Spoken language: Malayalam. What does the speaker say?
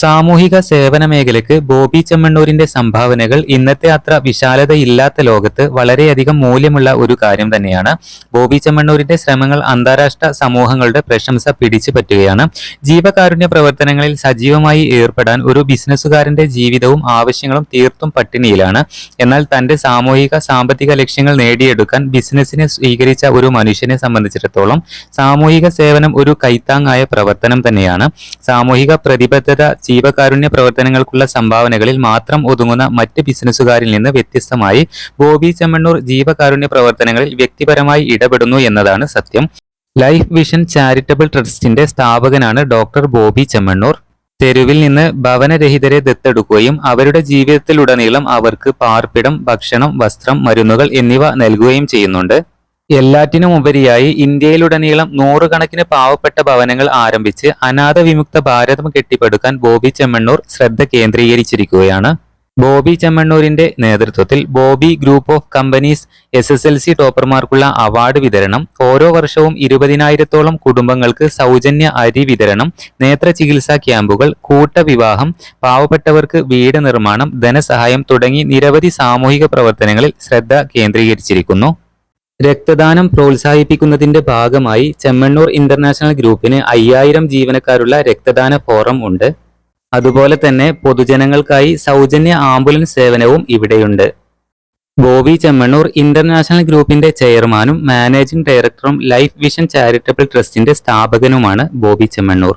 സാമൂഹിക സേവന മേഖലയ്ക്ക് ബോബി ചെമ്മണ്ണൂരിന്റെ സംഭാവനകൾ ഇന്നത്തെ അത്ര വിശാലതയില്ലാത്ത ലോകത്ത് വളരെയധികം മൂല്യമുള്ള ഒരു കാര്യം തന്നെയാണ്. ബോബി ചെമ്മണ്ണൂരിന്റെ ശ്രമങ്ങൾ അന്താരാഷ്ട്ര സമൂഹങ്ങളുടെ പ്രശംസ പിടിച്ചു പറ്റുകയാണ്. ജീവകാരുണ്യ പ്രവർത്തനങ്ങളിൽ സജീവമായി ഏർപ്പെടാൻ ഒരു ബിസിനസ്സുകാരന്റെ ജീവിതവും ആവശ്യങ്ങളും തീർത്തും പട്ടിണിയിലാണ്. എന്നാൽ തന്റെ സാമൂഹിക സാമ്പത്തിക ലക്ഷ്യങ്ങൾ നേടിയെടുക്കാൻ ബിസിനസ്സിനെ സ്വീകരിച്ച ഒരു മനുഷ്യനെ സംബന്ധിച്ചിടത്തോളം സാമൂഹിക സേവനം ഒരു കൈത്താങ്ങായ പ്രവർത്തനം തന്നെയാണ്. സാമൂഹിക പ്രതിബദ്ധത ജീവകാരുണ്യ പ്രവർത്തനങ്ങൾക്കുള്ള സംഭാവനകളിൽ മാത്രം ഒതുങ്ങുന്ന മറ്റ് ബിസിനസ്സുകാരിൽ നിന്ന് വ്യത്യസ്തമായി ബോബി ചെമ്മണ്ണൂർ ജീവകാരുണ്യ പ്രവർത്തനങ്ങളിൽ വ്യക്തിപരമായി ഇടപെടുന്നു എന്നതാണ് സത്യം. ലൈഫ് വിഷൻ ചാരിറ്റബിൾ ട്രസ്റ്റിന്റെ സ്ഥാപകനാണ് ഡോക്ടർ ബോബി ചെമ്മണ്ണൂർ. തെരുവിൽ നിന്ന് ഭവനരഹിതരെ ദത്തെടുക്കുകയും അവരുടെ ജീവിതത്തിലുടനീളം അവർക്ക് പാർപ്പിടം ഭക്ഷണം വസ്ത്രം മരുന്നുകൾ എന്നിവ നൽകുകയും ചെയ്യുന്നുണ്ട്. എല്ലാറ്റിനും ഉപരിയായി ഇന്ത്യയിലുടനീളം നൂറുകണക്കിന് പാവപ്പെട്ട ഭവനങ്ങൾ ആരംഭിച്ച് അനാഥ വിമുക്ത ഭാരതം കെട്ടിപ്പടുക്കാൻ ബോബി ചെമ്മണ്ണൂർ ശ്രദ്ധ കേന്ദ്രീകരിച്ചിരിക്കുകയാണ്. ബോബി ചെമ്മണ്ണൂരിന്റെ നേതൃത്വത്തിൽ Bobby group of companies S S L C ടോപ്പർമാർക്കുള്ള award വിതരണം ഓരോ വർഷവും ഇരുപതിനായിരത്തോളം കുടുംബങ്ങൾക്ക് സൗജന്യ അരി വിതരണം നേത്ര ചികിത്സാ ക്യാമ്പുകൾ കൂട്ടവിവാഹം പാവപ്പെട്ടവർക്ക് വീട് നിർമ്മാണം ധനസഹായം തുടങ്ങി നിരവധി സാമൂഹിക പ്രവർത്തനങ്ങളിൽ ശ്രദ്ധ കേന്ദ്രീകരിച്ചിരിക്കുന്നു. രക്തദാനം പ്രോത്സാഹിപ്പിക്കുന്നതിന്റെ ഭാഗമായി ചെമ്മണ്ണൂർ ഇന്റർനാഷണൽ ഗ്രൂപ്പിന് അയ്യായിരം ജീവനക്കാരുള്ള രക്തദാന ഫോറം ഉണ്ട്. അതുപോലെ തന്നെ പൊതുജനങ്ങൾക്കായി സൗജന്യ ആംബുലൻസ് സേവനവും ഇവിടെയുണ്ട്. ബോബി ചെമ്മണ്ണൂർ ഇന്റർനാഷണൽ ഗ്രൂപ്പിന്റെ ചെയർമാനും മാനേജിംഗ് ഡയറക്ടറും ലൈഫ് വിഷൻ ചാരിറ്റബിൾ ട്രസ്റ്റിന്റെ സ്ഥാപകനുമാണ് ബോബി ചെമ്മണ്ണൂർ.